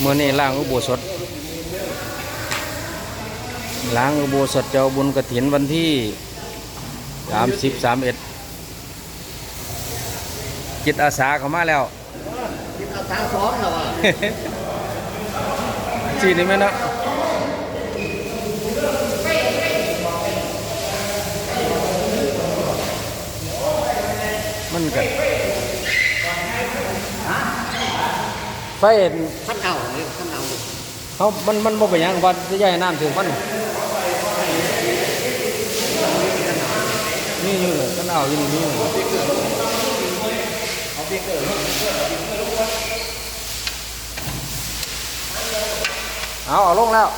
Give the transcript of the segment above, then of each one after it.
เมื่อนี้ล้างอุโบสถล้างอุโบสถเจ้าบุญกระถินวันที่สามสิบสามเอ็ดจิตอาสาเข้ามาแล้วกินอาสาสองแล้วอะสีนี่ไหมนะมันกัน ไฟขั้นเอาเลยขั้นเอาเขามันมันบ่เป็นหยังวันจะย้ายน้ำถึงมันนี่อยู่เลยกันเอาอยู่นี่นี่เอาเอาลงแล้ว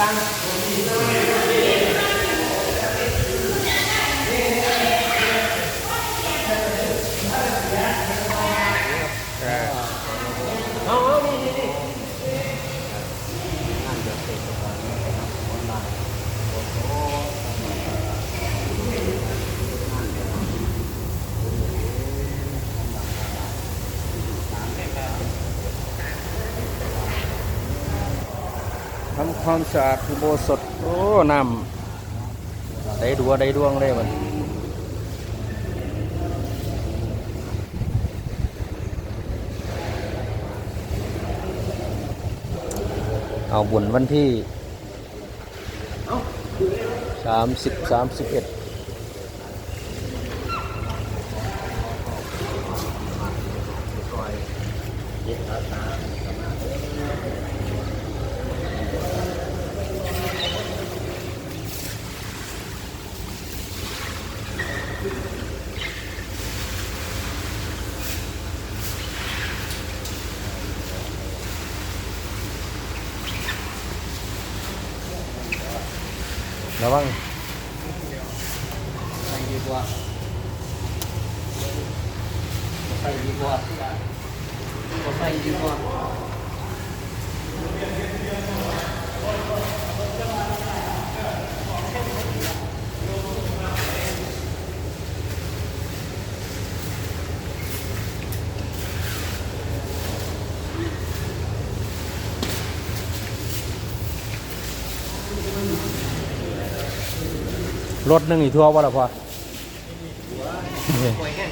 ขอมาตั้ง เอาเอานี่นี่นี่งานเดือดเต็มไปหมดนะครับออนไลน์โอ้โห ทำ ความสะอาดอุโบสถโอ้น้ำได้ดัวได้ดวงเลยมันเอาบุญวันที่สามสิบสามสิบเอ็ด ระวังใส่ดีกว่าใส่ดีกว่าใส่ดีกว่า รถนึ่งอีกทั่วว่าละพอปล่อยแห้ง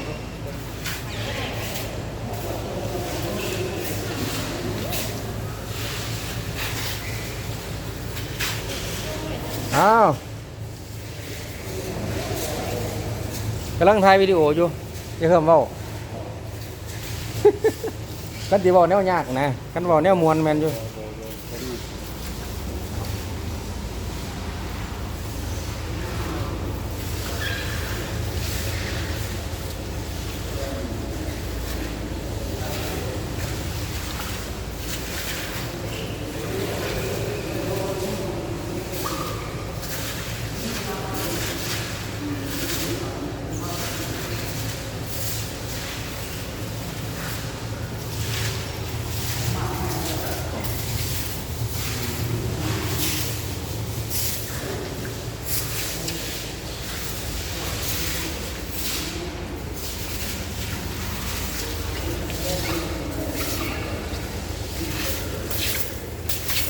อ้าวกำลังถ่ายวิดีโออยู่จะเพิ่มเว้ากันตีบอกแนวยากนะกันบอกแนวมวลแมนอยู่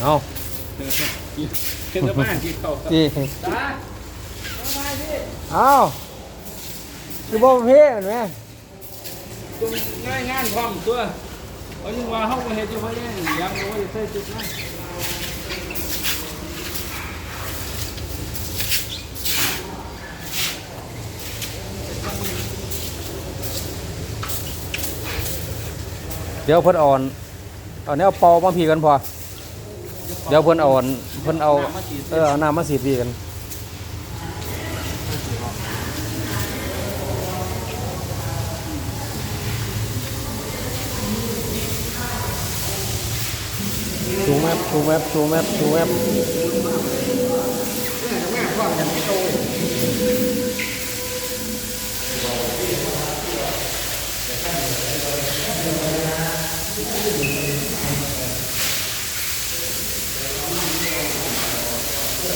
เอาเกินมากที่เขาจีตาพี่เอาคือบ่เพ่เห็นไหมง่ายงานพร้อมตัวเอายังว่าเฮาบ่เฮ็ดอยู่เพราะยังยังบ่ได้ใส่จุดนั้นเดี๋ยวเพิ่นอ่อนเอาแนวเป่ามาพีกันพอ เดี๋ยวเพิ่นเอาอันเพิ่นเอาเออเอาน้ำมาสีดพีกันชูแมปชูแมปชูแมปชูแมปแม่พ่อ โอ้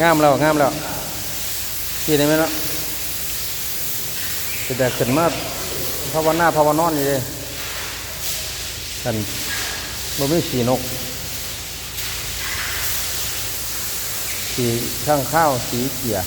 งามแล้วงามแล้วขี่ได้ไหมเนะแะไดขึ้นมาภาวนาภาวนอนนี่เลยกัน บ่มีสีนก สีข้างข้าวสีเขีย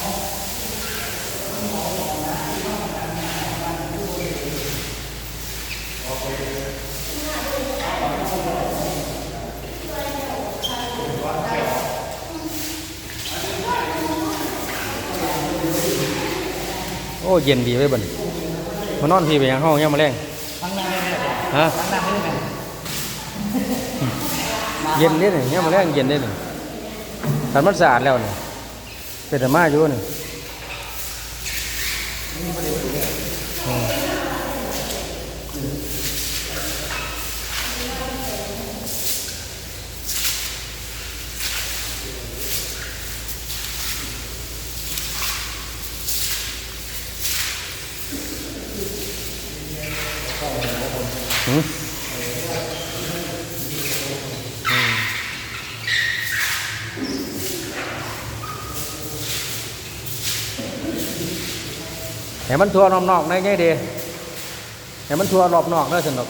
โอ้เย็นดีไว้ยบัดนมานอนพี่ไปยังห้องยังมาแรงข้างหน้าไม่ได้ฮะข้างหน้าไม่ได้เย็นเด้นี่ยังมาแรงเย็นเด้นี่สันมันสะอาดแล้วนี่ เป็นแต่มาอยู่นี่อืม ห็นมันทัวรอบนอกได้ไงดีเห็นมันทัวรอบนอกได้สนุก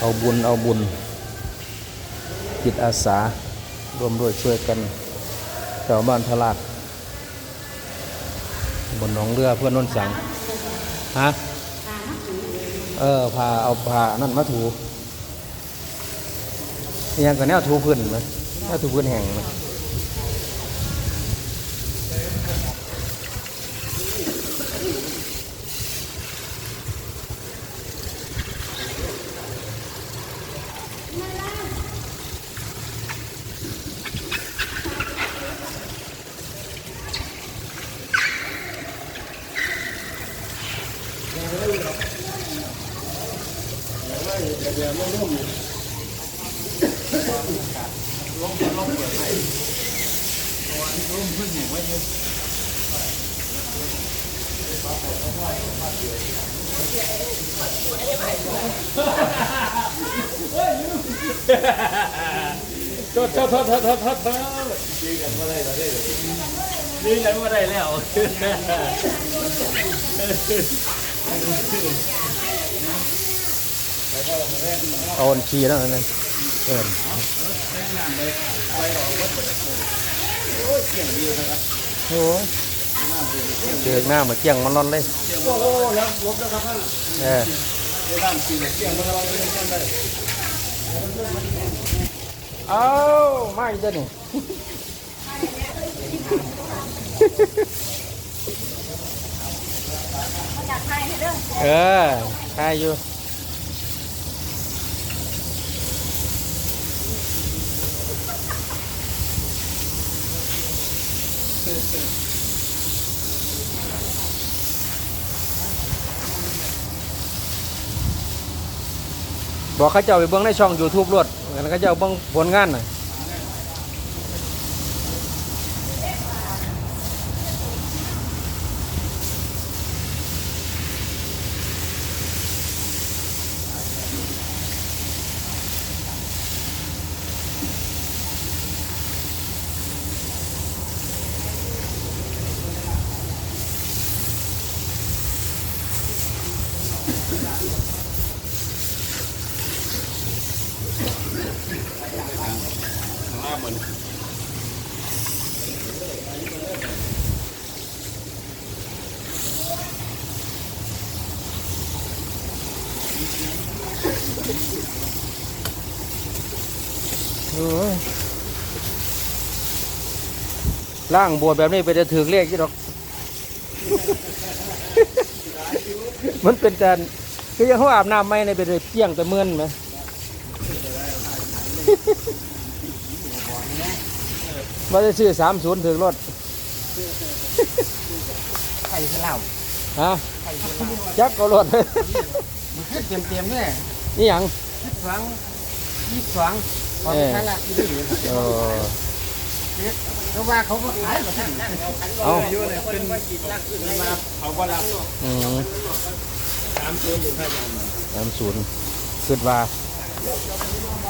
เอาบุญเอาบุญจิตอาสารวมด้วยช่วยกันชาวบ้านทลาดบนหนองเรือเพื่อนนนสังฮะเออพาเอาพานั่นมาถูยังกับแนวถูพื้นไหมแนวถูพื้นแห่งไหม โทษโทษโทษโทษโทษโทษโทษยืนกันมาได้แล้วยืนกันมาได้แล้วเอนชีแล้วนั่นเอิน โอ้ยเจอหน้ามาเกี่ยงมันร้อนเลยโอ้โหแล้วลบแล้วครับท่านเออเดี๋ยวด้านสี่เสียงมันเราเล่นกันได้เอาไม่เด้อนี่อยากให้ให้เด้อเออใช่อยู่ บอกเขาเจ้าไปเบิ้งในช่อง YouTube รวดแล้วเขาเจ้าเบิ้งผลงานน่ะ อนโอ้ยล่างบวชแบบนี้ไปจะถึงเลขยี่หรอก มันเป็นการคือยังเขาอาบน้ำไม่ในไปเลยเปี้ยงแต่เมื่อนไหม ว่าจะซื้อสามศูนย์ถึงรถไข่เล่าฮะไข่เล่าจักก็รถมันขึ้นเต็มเต็มๆเลยนี่หยังยี่สิบสองยี่สิบสองพอไม่ทันละที่นี่เออเพราะว่าเขาก็ขายแบบนั้นเอาอยู่เนี่ยเป็นมันมาเขาก็รับอืมสามตัวอยู่ท่ายันสามศูนย์คิดว่า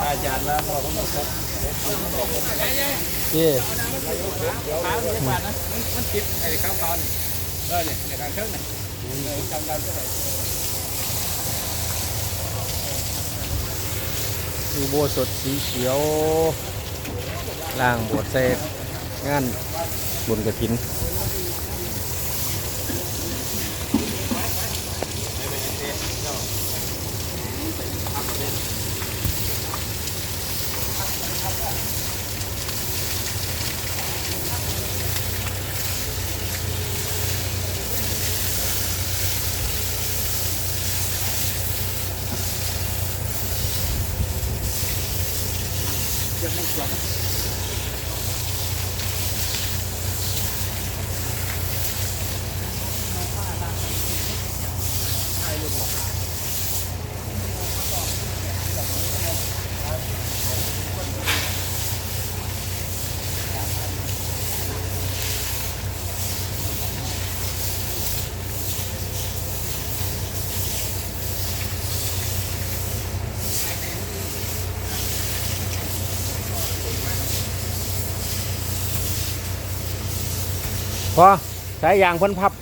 อาจารย์แล้วพอเขาบอกครับ เย่ขาเรียกว่านะมันติดไอ้ข้าวเขาเนี่ยเออเนี่ยการเครื่องเนี่ยเออจำได้เท่าไหร่อุโบสถสีเขียวล่างบวชเซกงานบุญกระถิน mucho. พอสายยางเพ้นพับ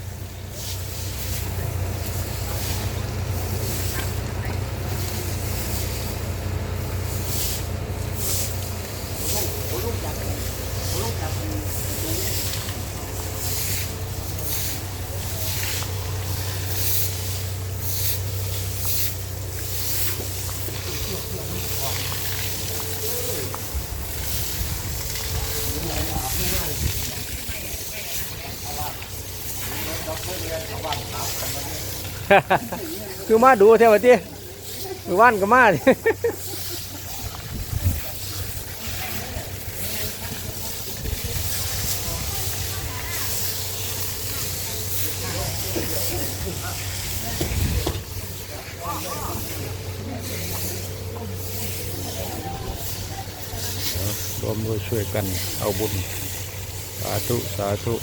คือมาดูเท่าไหร่มือว่านก็มาดิรวมด้วยช่วยกันเอาบุญ สาธุ สาธุ